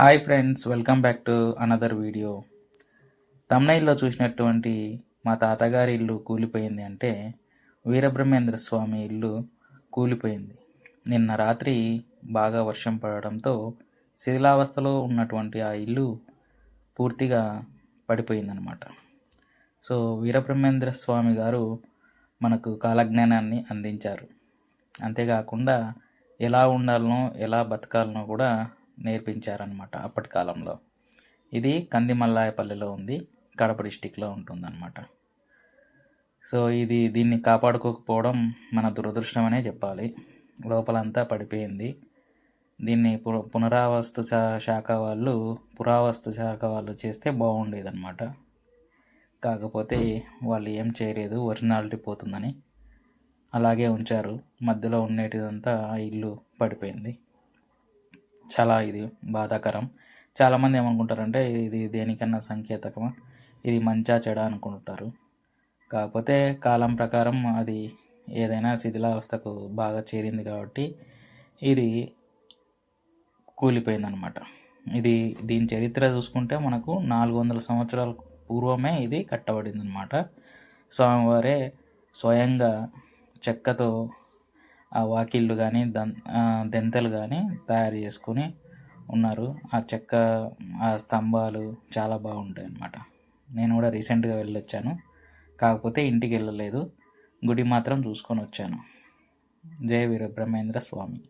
Hi friends welcome back to another video. తమ్నైల్లో చూసినటువంటి మా తాతగారి ఇల్లు కూలిపోయింది అంటే వీరబ్రహ్మేంద్ర స్వామి ఇల్లు కూలిపోయింది. నిన్న రాత్రి బాగా వర్షం పడడంతో శిథిలావస్థలో ఉన్నటువంటి ఆ ఇల్లు పూర్తిగా పడిపోయిందనమాట సో వీరబ్రహ్మేంద్ర స్వామి గారు మనకు కాలజ్ఞానాన్ని అందించారు. అంతేకాకుండా ఎలా ఉండాలనో ఎలా బతకాలనో కూడా నేర్పించారనమాట అప్పటి కాలంలో. ఇది కందిమల్లాయపల్లిలో ఉంది కడప డిస్టిక్లో ఉంటుందన్నమాట. సో ఇది దీన్ని కాపాడుకోకపోవడం మన దురదృష్టమనే చెప్పాలి. లోపలంతా పడిపోయింది. దీన్ని పు పునరావస్తు శాఖ వాళ్ళు పురావస్తు శాఖ వాళ్ళు చేస్తే బాగుండేదన్నమాట. కాకపోతే వాళ్ళు ఏం చేయలేదు ఒరిజినాలిటీ పోతుందని అలాగే ఉంచారు. మధ్యలో ఉండేటిదంతా ఆ ఇల్లు పడిపోయింది. చాలా ఇది బాధాకరం. చాలామంది ఏమనుకుంటారంటే ఇది దేనికన్నా సంకేతకమా? ఇది మంచా చెడ అనుకుంటారు. కాకపోతే కాలం ప్రకారం అది ఏదైనా శిథిలావస్థకు బాగా చేరింది కాబట్టి ఇది కూలిపోయిందనమాట. ఇది దీని చరిత్ర చూసుకుంటే మనకు నాలుగు వందల సంవత్సరాల పూర్వమే ఇది కట్టబడింది అనమాట స్వామివారే స్వయంగా చెక్కతో ఆ వాకిళ్ళు కానీ దం దెంతలు కానీ తయారు చేసుకొని ఉన్నారు. ఆ చెక్క ఆ స్తంభాలు చాలా బాగుంటాయి అన్నమాట నేను కూడా రీసెంట్గా వెళ్ళొచ్చాను. కాకపోతే ఇంటికి వెళ్ళలేదు గుడి మాత్రం చూసుకొని వచ్చాను. జయ వీరబ్రహ్మేంద్ర స్వామి.